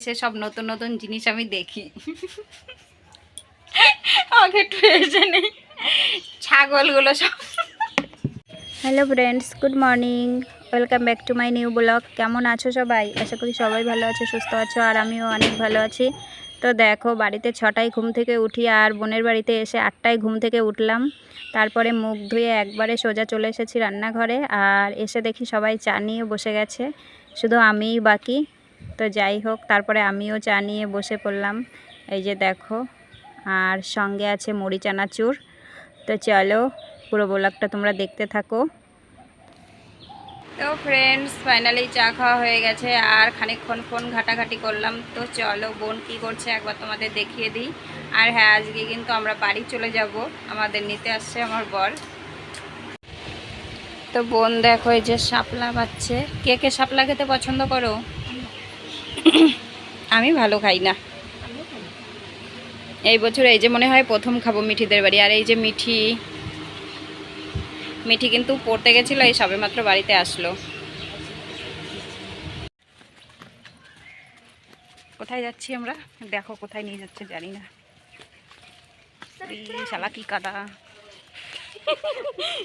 সে সব নতুন নতুন জিনিস আমি দেখি। আগে একটু এসে নেই। ছাগলগুলো সব। Hello friends good morning welcome back to my new blog কেমন আছো সবাই? আশা করি সবাই ভালো আছো, সুস্থ আছো, আর আমিও অনেক ভালো আছি। তো দেখো, বাড়িতে ছটায় ঘুম থেকে উঠি আর বোনের বাড়িতে এসে আটটায় ঘুম থেকে উঠলাম। তারপরে মুখ ধুয়ে একবারে সোজা চলে এসেছি রান্নাঘরে। আর এসে দেখি সবাই চা নিয়ে বসে গেছে। শুধু আমিই বাকি। তো যাই হোক, তারপরে আমিও চা নিয়ে বসে পড়লাম। এই যে দেখো, আর সঙ্গে আছে মুড়ি চানাচুর। তো চলো, পুরো ব্লগটা তোমরা দেখতে থাকো। তো ফ্রেন্ডস ফাইনালি চা খাওয়া হয়ে গেছে, আর খানিকক্ষণ ফোন ঘাটাঘাটি করলাম। তো চলো, বোন কি করছে একবার তোমাদের দেখিয়ে দিই। আর হ্যাঁ আজকে কিন্তু আমরা বাড়ি চলে যাব। আমাদের নিতে আসছে আমার বর। তো বোন দেখো, এই যে শাপলা পাচ্ছে কে কে শাপলা খেতে পছন্দ করো? আমি ভালো খাই না। এই বছর এই যে মনে হয় প্রথম খাব মিঠিদের বাড়ি, আর এই যে মিঠি মিঠি কিন্তু পড়তে গেছিল, এই সবে মাত্র বাড়িতে আসলো। কোথায় যাচ্ছি আমরা? দেখো কোথায় নিয়ে যাচ্ছে, জানি না। শালা কি কাদা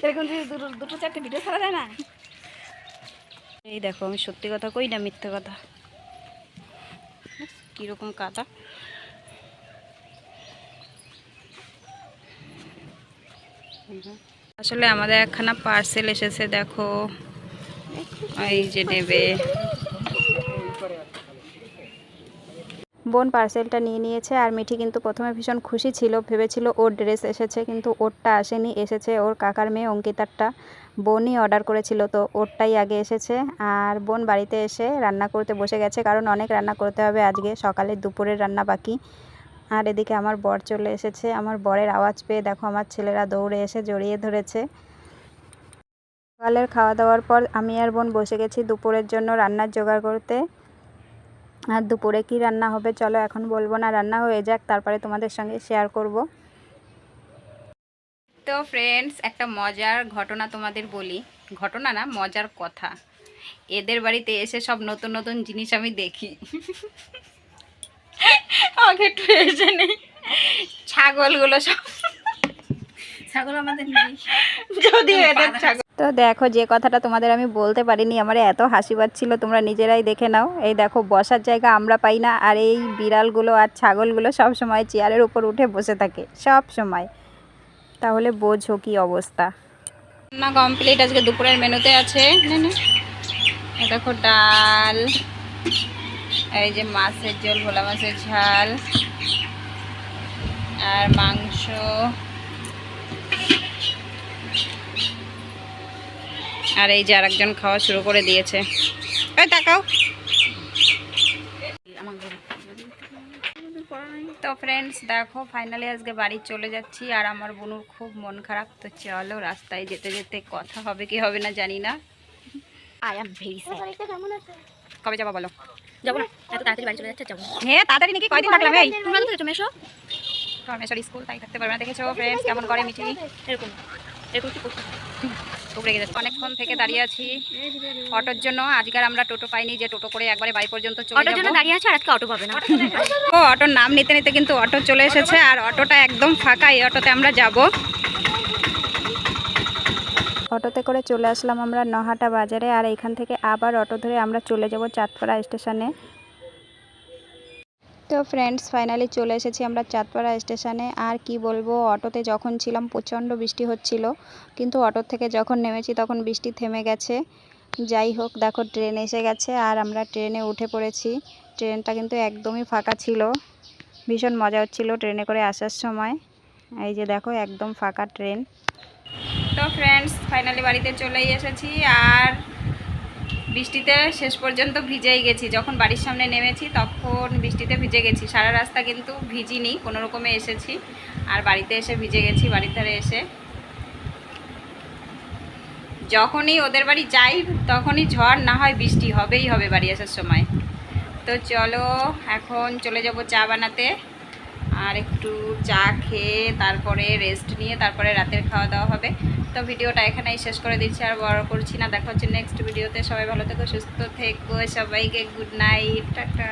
এরকম দুটো চারটে ভিডিও ছাড়া যায় না? এই দেখো, আমি সত্যি কথা কই না, মিথ্যে কথা? কীরকম কাদা। আসলে আমাদের একখানা পার্সেল এসেছে দেখো। এই যে নেবে। বোন পার্সেলটা নিয়ে নিয়েছে আর মিঠি কিন্তু প্রথমে ভীষণ খুশি ছিল, ভেবেছিল ওর ড্রেস এসেছে কিন্তু ওরটা আসেনি, এসেছে ওর কাকার মেয়ে অঙ্কিতারটা। বোনই অর্ডার করেছিল তো ওরটাই আগে এসেছে আর বোন বাড়িতে এসে রান্না করতে বসে গেছে, কারণ অনেক রান্না করতে হবে আজকে, সকালে দুপুরের রান্না বাকি। আর এদিকে আমার বর চলে এসেছে, আমার বরের আওয়াজ পেয়ে দেখো আমার ছেলেরা দৌড়ে এসে জড়িয়ে ধরেছে। সকালের খাওয়া দাওয়ার পর আমি আর বোন বসে গেছি দুপুরের জন্য রান্নার জোগাড় করতে। আর দুপুরে কি রান্না হবে চলো এখন বলব না রান্না হয়ে যাক তারপরে তোমাদের সঙ্গে শেয়ার করব। তো ফ্রেন্ডস একটা মজার ঘটনা তোমাদের বলি। ঘটনা না মজার কথা। এদের বাড়িতে এসে সব নতুন নতুন জিনিস আমি দেখি। আগে একটু এসে নেই। ছাগলগুলো সব। ছাগল আমাদের নেই। যদিও এদের ছাগল তো দেখো, যে কথাটা তোমাদের আমি বলতে পারিনি, আমার এত হাসি পাচ্ছিল, তোমরা নিজেরাই দেখে নাও। এই দেখো, বসার জায়গা আমরা পাই না, আর এই বিড়ালগুলো আর ছাগলগুলো সব সময় চেয়ারের উপর উঠে বসে থাকে, সব সময়। তাহলে বোঝো কি অবস্থা। না কমপ্লিট আজকে দুপুরের মেনুতে আছে নে। দেখো, ডাল, এই যে মাছের ঝোল, ভোলা মাছের ঝাল, আর মাংস। আর এই যে আরেকজন খাওয়া শুরু করে দিয়েছে। তাকাও। তো ফ্রেন্ডস দেখো ফাইনালি আজকে বাড়ি চলে যাচ্ছি আর আমার বোনুর খুব মন খারাপ। তো চলো রাস্তায় যেতে যেতে কথা হবে কি হবে না জানি না। আই এম ভেরি কবে যাবা বলো? যাব না এত তাড়াতাড়ি বাড়ি চলে যাচ্ছে যাব হ্যাঁ তাড়াতাড়ি নাকি? কয়দিন থাকলাম এই? তোমরা তো তুমি স্কুল তাই থাকতে পারবে না দেখেছ ফ্রেন্ডস কেমন করে মিঠি এরকম। খুব রেগে যাচ্ছে অনেকক্ষণ থেকে দাঁড়িয়ে আছি। অটোর জন্য আজকাল আমরা টোটো পাইনি যে টোটো করে একবারে বাড়ি পর্যন্ত চলে অটোর জন্য দাঁড়িয়ে আছে আর আজকে অটো পাবে না। ও অটোর নাম নিতে নিতে কিন্তু অটো চলে এসেছে আর অটোটা একদম ফাঁকা এই অটোতে আমরা যাব। অটোতে করে চলে আসলাম আমরা নহাটা বাজারে আর এখান থেকে আবার অটো ধরে আমরা চলে যাব চাঁদপাড়া স্টেশনে। তো ফ্রেন্ডস ফাইনালি চলে এসেছি আমরা চাঁদপাড়া স্টেশনে আর কি বলব, অটোতে যখন ছিলাম প্রচণ্ড বৃষ্টি হচ্ছিল, কিন্তু অটো থেকে যখন নেমেছি তখন বৃষ্টি থেমে গেছে। যাই হোক, দেখো ট্রেন এসে গেছে আর আমরা ট্রেনে উঠে পড়েছি। ট্রেনটা কিন্তু একদমই ফাঁকা ছিল। ভীষণ মজা হচ্ছিল ট্রেনে করে আসার সময়। এই যে দেখো, একদম ফাঁকা ট্রেন তো ফ্রেন্ডস ফাইনালি বাড়িতে চলেই এসেছি। আর বৃষ্টিতে শেষ পর্যন্ত ভিজেই গেছি। যখন বাড়ির সামনে নেমেছি তখন বৃষ্টিতে ভিজে গেছি। সারা রাস্তা কিন্তু ভিজিনি, কোনো রকমে এসেছি। আর বাড়িতে এসে ভিজে গেছি, বাড়ির ধারে এসে। যখনই ওদের বাড়ি যাই, তখনই ঝড় না হয় বৃষ্টি হবেই হবে বাড়ি আসার সময়। তো চলো, এখন চলে যাব চা বানাতে। আর একটু চা খেয়ে তারপরে রেস্ট নিয়ে তারপরে রাতের খাওয়া দাওয়া হবে। তো ভিডিওটা এখানেই শেষ করে দিচ্ছি, আর বড় করছি না। দেখা হচ্ছে নেক্সট ভিডিওতে। সবাই ভালো থেকো, সুস্থ থেকবো সবাইকে গুড নাইট টাটা।